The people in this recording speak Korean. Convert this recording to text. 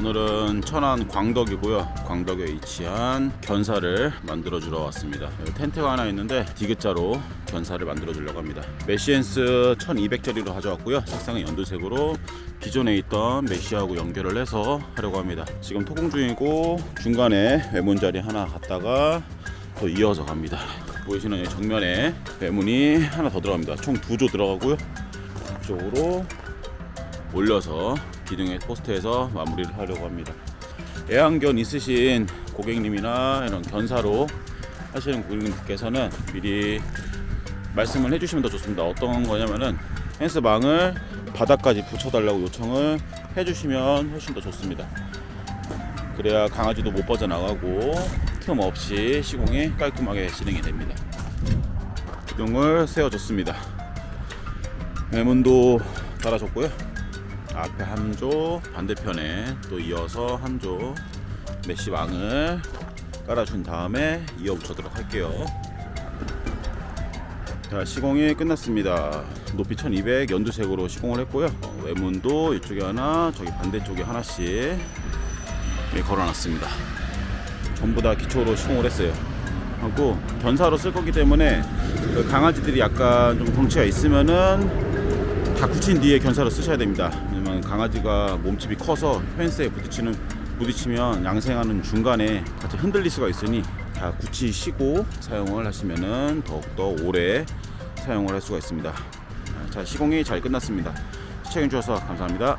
오늘은 천안 광덕이고요. 광덕에 위치한 견사를 만들어 주러 왔습니다. 텐트가 하나 있는데 디귿자로 견사를 만들어 주려고 합니다. 메시엔스 1200짜리로 가져왔고요. 색상은 연두색으로 기존에 있던 메시하고 연결을 해서 하려고 합니다. 지금 토공 중이고 중간에 외문자리 하나 갖다가 또 이어서 갑니다. 보이시는 이 정면에 외문이 하나 더 들어갑니다. 총 두 조 들어가고요. 쪽으로 올려서 기둥의 포스트에서 마무리를 하려고 합니다. 애완견 있으신 고객님이나 이런 견사로 하시는 고객님께서는 미리 말씀을 해주시면 더 좋습니다. 어떤 거냐면은 펜스망을 바닥까지 붙여달라고 요청을 해주시면 훨씬 더 좋습니다. 그래야 강아지도 못 빠져나가고 틈 없이 시공이 깔끔하게 진행이 됩니다. 기둥을 세워줬습니다. 매문도 달아줬고요. 앞에 한 조, 반대편에 또 이어서 한조 메시망을 깔아준 다음에 이어 붙여도록 할게요. 자, 시공이 끝났습니다. 높이 1200 연두색으로 시공을 했고요. 어, 외문도 이쪽에 하나, 저기 반대쪽에 하나씩 예, 걸어놨습니다. 전부 다 기초로 시공을 했어요. 하고 견사로 쓸 거기 때문에 그 강아지들이 약간 좀 덩치가 있으면은 다 굳힌 뒤에 견사로 쓰셔야 됩니다. 왜냐면 강아지가 몸집이 커서 펜스에 부딪히는 부딪히면 양생하는 중간에 같이 흔들릴 수가 있으니 다 굳히시고 사용을 하시면은 더욱더 오래 사용을 할 수가 있습니다. 자 시공이 잘 끝났습니다. 시청해 주셔서 감사합니다.